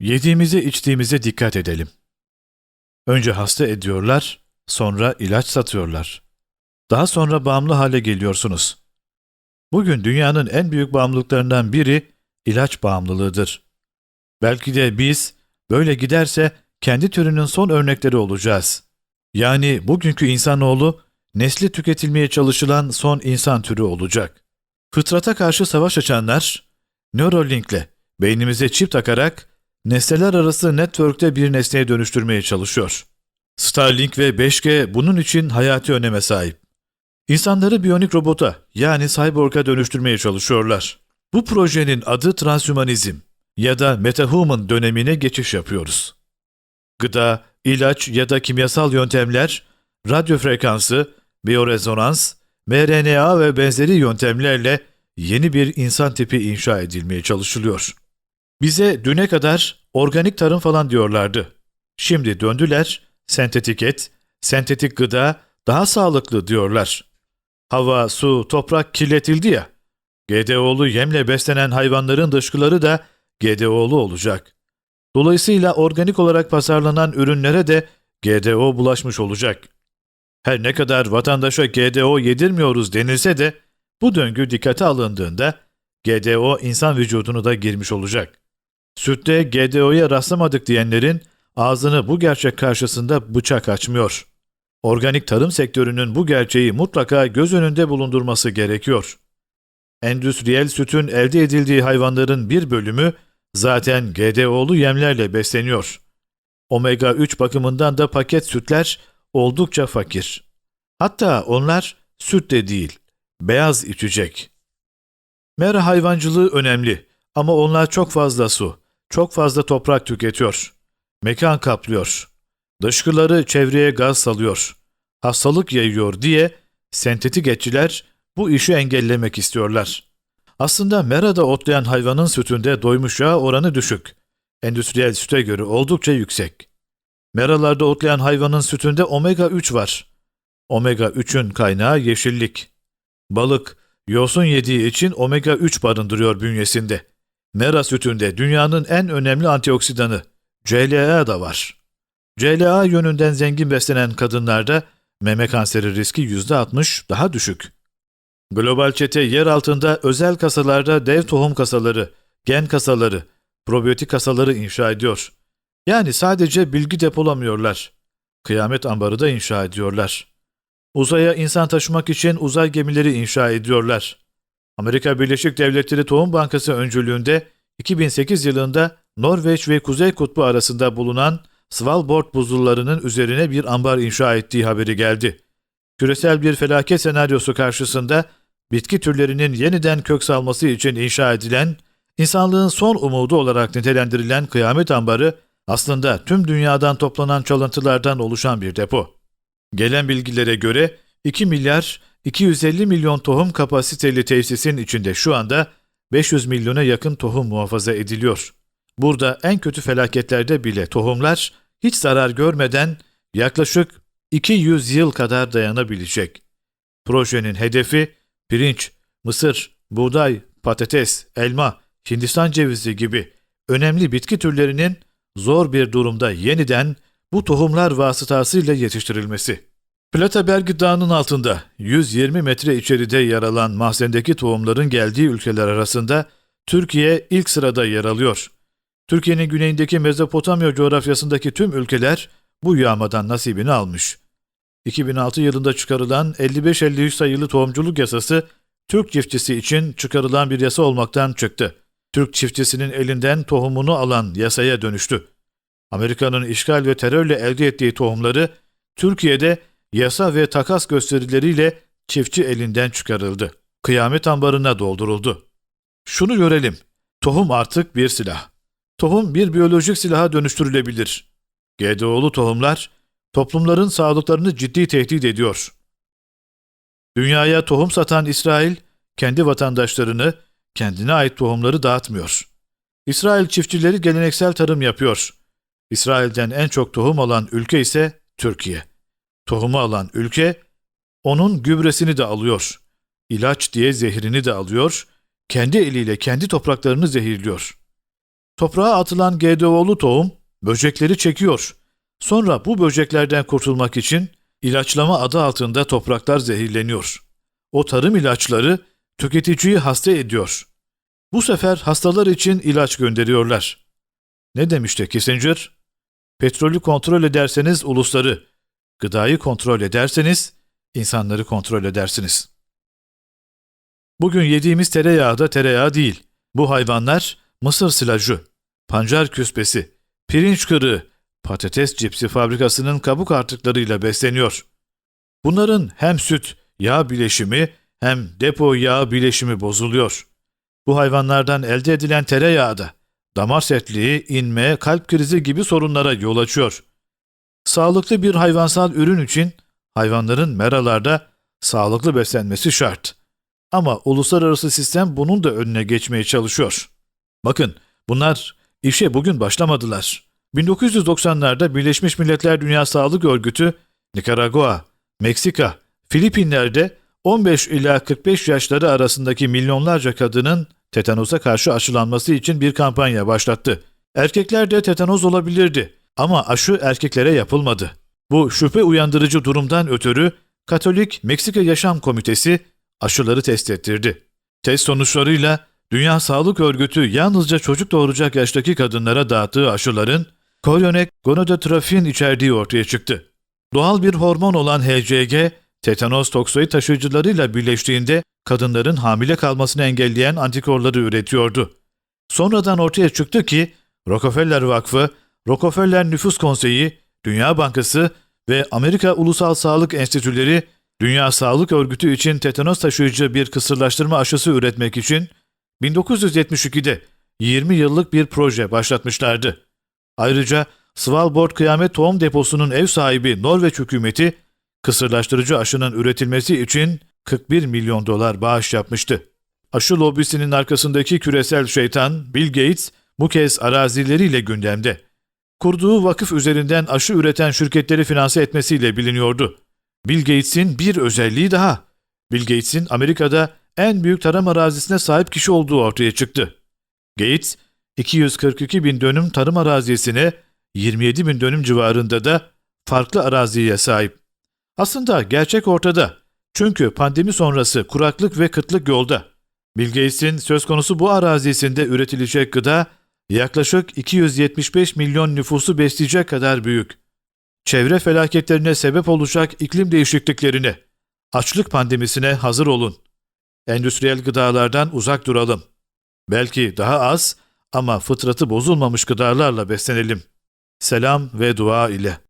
Yediğimize içtiğimize dikkat edelim. Önce hasta ediyorlar, sonra ilaç satıyorlar. Daha sonra bağımlı hale geliyorsunuz. Bugün dünyanın en büyük bağımlılıklarından biri ilaç bağımlılığıdır. Belki de biz böyle giderse kendi türünün son örnekleri olacağız. Yani bugünkü insanoğlu nesli tüketilmeye çalışılan son insan türü olacak. Fıtrata karşı savaş açanlar Neuralink'le beynimize çip takarak nesneler arası network'te bir nesneye dönüştürmeye çalışıyor. Starlink ve 5G bunun için hayati öneme sahip. İnsanları biyonik robota yani cyborg'a dönüştürmeye çalışıyorlar. Bu projenin adı transhumanizm ya da metahuman dönemine geçiş yapıyoruz. Gıda, ilaç ya da kimyasal yöntemler, radyo frekansı, biyorezonans, mRNA ve benzeri yöntemlerle yeni bir insan tipi inşa edilmeye çalışılıyor. Bize düne kadar organik tarım falan diyorlardı. Şimdi döndüler, sentetik et, sentetik gıda daha sağlıklı diyorlar. Hava, su, toprak kirletildi ya. GDO'lu yemle beslenen hayvanların dışkıları da GDO'lu olacak. Dolayısıyla organik olarak pazarlanan ürünlere de GDO bulaşmış olacak. Her ne kadar vatandaşa GDO yedirmiyoruz denilse de bu döngü dikkate alındığında GDO insan vücudunu da girmiş olacak. Sütte GDO'ya rastlamadık diyenlerin ağzını bu gerçek karşısında bıçak açmıyor. Organik tarım sektörünün bu gerçeği mutlaka göz önünde bulundurması gerekiyor. Endüstriyel sütün elde edildiği hayvanların bir bölümü zaten GDO'lu yemlerle besleniyor. Omega 3 bakımından da paket sütler oldukça fakir. Hatta onlar süt de değil, beyaz içecek. Mera hayvancılığı önemli ama onlar çok fazla su, çok fazla toprak tüketiyor. Mekan kaplıyor. Dışkıları çevreye gaz salıyor. Hastalık yayıyor diye sentetik etçiler bu işi engellemek istiyorlar. Aslında merada otlayan hayvanın sütünde doymuş yağ oranı düşük. Endüstriyel süte göre oldukça yüksek. Meralarda otlayan hayvanın sütünde omega 3 var. Omega 3'ün kaynağı yeşillik. Balık, yosun yediği için omega 3 barındırıyor bünyesinde. Mera sütünde dünyanın en önemli antioksidanı CLA da var. CLA yönünden zengin beslenen kadınlarda meme kanseri riski %60 daha düşük. Global çete yer altında özel kasalarda dev tohum kasaları, gen kasaları, probiyotik kasaları inşa ediyor. Yani sadece bilgi depolamıyorlar. Kıyamet ambarı da inşa ediyorlar. Uzaya insan taşımak için uzay gemileri inşa ediyorlar. Amerika Birleşik Devletleri Tohum Bankası öncülüğünde 2008 yılında Norveç ve Kuzey Kutbu arasında bulunan Svalbard buzullarının üzerine bir ambar inşa ettiği haberi geldi. Küresel bir felaket senaryosu karşısında bitki türlerinin yeniden kök salması için inşa edilen, insanlığın son umudu olarak nitelendirilen kıyamet ambarı aslında tüm dünyadan toplanan çalıntılardan oluşan bir depo. Gelen bilgilere göre 2 milyar 250 milyon tohum kapasiteli tesisin içinde şu anda 500 milyona yakın tohum muhafaza ediliyor. Burada en kötü felaketlerde bile tohumlar hiç zarar görmeden yaklaşık 200 yıl kadar dayanabilecek. Projenin hedefi pirinç, mısır, buğday, patates, elma, Hindistan cevizi gibi önemli bitki türlerinin zor bir durumda yeniden bu tohumlar vasıtasıyla yetiştirilmesi. Plataberg Dağı'nın altında 120 metre içeride yer alan mahzendeki tohumların geldiği ülkeler arasında Türkiye ilk sırada yer alıyor. Türkiye'nin güneyindeki Mezopotamya coğrafyasındaki tüm ülkeler bu yağmadan nasibini almış. 2006 yılında çıkarılan 55-53 sayılı tohumculuk yasası Türk çiftçisi için çıkarılan bir yasa olmaktan çıktı. Türk çiftçisinin elinden tohumunu alan yasaya dönüştü. Amerika'nın işgal ve terörle elde ettiği tohumları Türkiye'de yasa ve takas gösterileriyle çiftçi elinden çıkarıldı. Kıyamet ambarına dolduruldu. Şunu görelim. Tohum artık bir silah. Tohum bir biyolojik silaha dönüştürülebilir. GDO'lu tohumlar toplumların sağlıklarını ciddi tehdit ediyor. Dünyaya tohum satan İsrail, kendi vatandaşlarını, kendine ait tohumları dağıtmıyor. İsrail çiftçileri geleneksel tarım yapıyor. İsrail'den en çok tohum alan ülke ise Türkiye. Tohumu alan ülke, onun gübresini de alıyor. İlaç diye zehrini de alıyor, kendi eliyle kendi topraklarını zehirliyor. Toprağa atılan GDO'lu tohum böcekleri çekiyor. Sonra bu böceklerden kurtulmak için ilaçlama adı altında topraklar zehirleniyor. O tarım ilaçları tüketiciyi hasta ediyor. Bu sefer hastalar için ilaç gönderiyorlar. Ne demişti Kissinger? Petrolü kontrol ederseniz ulusları, gıdayı kontrol ederseniz insanları kontrol edersiniz. Bugün yediğimiz tereyağı da tereyağı değil. Bu hayvanlar mısır silajı, pancar küspesi, pirinç kırığı, patates cipsi fabrikasının kabuk artıklarıyla besleniyor. Bunların hem süt, yağ bileşimi hem depo yağ bileşimi bozuluyor. Bu hayvanlardan elde edilen tereyağı da damar sertliği, inme, kalp krizi gibi sorunlara yol açıyor. Sağlıklı bir hayvansal ürün için hayvanların meralarda sağlıklı beslenmesi şart. Ama uluslararası sistem bunun da önüne geçmeye çalışıyor. Bakın bunlar işe bugün başlamadılar. 1990'larda Birleşmiş Milletler Dünya Sağlık Örgütü, Nikaragua, Meksika, Filipinler'de 15 ila 45 yaşları arasındaki milyonlarca kadının tetanoza karşı aşılanması için bir kampanya başlattı. Erkekler de tetanoz olabilirdi ama aşı erkeklere yapılmadı. Bu şüphe uyandırıcı durumdan ötürü Katolik Meksika Yaşam Komitesi aşıları test ettirdi. Test sonuçlarıyla Dünya Sağlık Örgütü yalnızca çocuk doğuracak yaştaki kadınlara dağıttığı aşıların kolyonek gonodotrofin içerdiği ortaya çıktı. Doğal bir hormon olan HCG, tetanoz toksoid taşıyıcılarıyla birleştiğinde kadınların hamile kalmasını engelleyen antikorları üretiyordu. Sonradan ortaya çıktı ki Rockefeller Vakfı, Rockefeller Nüfus Konseyi, Dünya Bankası ve Amerika Ulusal Sağlık Enstitüleri Dünya Sağlık Örgütü için tetanoz taşıyıcı bir kısırlaştırma aşısı üretmek için 1972'de 20 yıllık bir proje başlatmışlardı. Ayrıca Svalbard Kıyamet Tohum Deposu'nun ev sahibi Norveç hükümeti kısırlaştırıcı aşının üretilmesi için 41 milyon dolar bağış yapmıştı. Aşı lobisinin arkasındaki küresel şeytan Bill Gates bu kez arazileriyle gündemde. Kurduğu vakıf üzerinden aşı üreten şirketleri finanse etmesiyle biliniyordu. Bill Gates'in bir özelliği daha. Bill Gates'in Amerika'da en büyük tarım arazisine sahip kişi olduğu ortaya çıktı. Gates, 242 bin dönüm tarım arazisine 27 bin dönüm civarında da farklı araziye sahip. Aslında gerçek ortada. Çünkü pandemi sonrası kuraklık ve kıtlık yolda. Bill Gates'in söz konusu bu arazisinde üretilecek gıda yaklaşık 275 milyon nüfusu besleyecek kadar büyük. Çevre felaketlerine sebep olacak iklim değişikliklerine, açlık pandemisine hazır olun. Endüstriyel gıdalardan uzak duralım. Belki daha az ama fıtratı bozulmamış gıdalarla beslenelim. Selam ve dua ile.